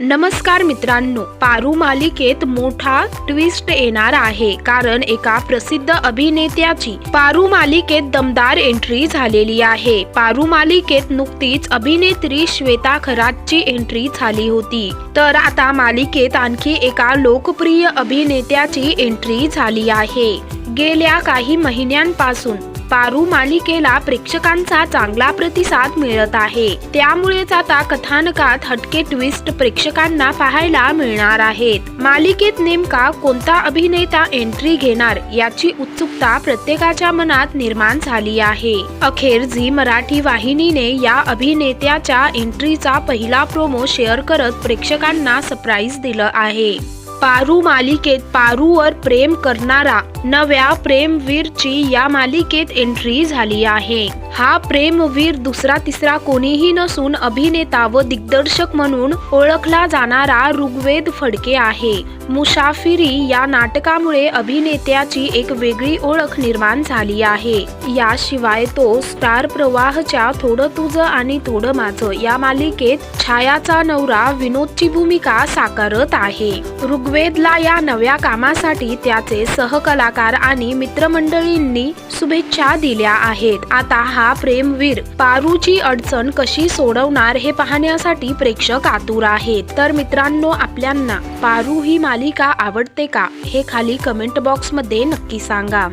नमस्कार मित्रांनो पारू मालिकेत मोठा ट्विस्ट येणार आहे. कारण एका प्रसिद्ध अभिनेत्याची पारू मालिकेत दमदार एंट्री झालेली आहे. पारू मालिकेत नुकतीच अभिनेत्री श्वेता खरातची एंट्री झाली होती. तर आता मालिकेत आणखी एका लोकप्रिय अभिनेत्याची एंट्री झाली आहे. गेल्या काही महिन्यांपासून पारू मालिकेला प्रेक्षकांचा चांगला प्रतिसाद मिळत आहे. त्यामुळेच आता कथानकात हटके ट्विस्ट प्रेक्षकांना पाहायला मिळणार आहेत. मालिकेत नेमका कोणता अभिनेता एंट्री घेणार याची उत्सुकता प्रत्येकाच्या मनात निर्माण झाली आहे. अखेर झी मराठी वाहिनीने या अभिनेत्याच्या एंट्रीचा पहिला प्रोमो शेअर करत प्रेक्षकांना सरप्राईज दिलं आहे. पारू मालिकेत पारूवर प्रेम करणारा नव्या प्रेमवीरची या मालिकेत एंट्री झाली आहे. हा प्रेमवीर दुसरा तिसरा कोणीही नसून अभिनेता व दिग्दर्शक म्हणून ओळखला जाणारा ऋग्वेद फडके आहे. मुसाफिरी या नाटकामुळे अभिनेत्याची एक वेगळी ओळख निर्माण झाली आहे. याशिवाय तो स्टार प्रवाहच्या थोडं तुझं आणि थोडं माझं या मालिकेत छायाचा नवरा विनोदची भूमिका साकारत आहे. ऋग्वेदला या नव्या कामासाठी त्याचे सहकलाकार आणि मित्रमंडळींनी शुभेच्छा दिल्या आहेत. आता हा हा प्रेमवीर. पारूची अडचण कशी सोडवणार हे पाहण्यासाठी प्रेक्षक आतुर आहेत. तर मित्रांनो आपल्यांना पारू ही मालिका आवडते का? हे खाली कमेंट बॉक्समध्ये नक्की सांगा.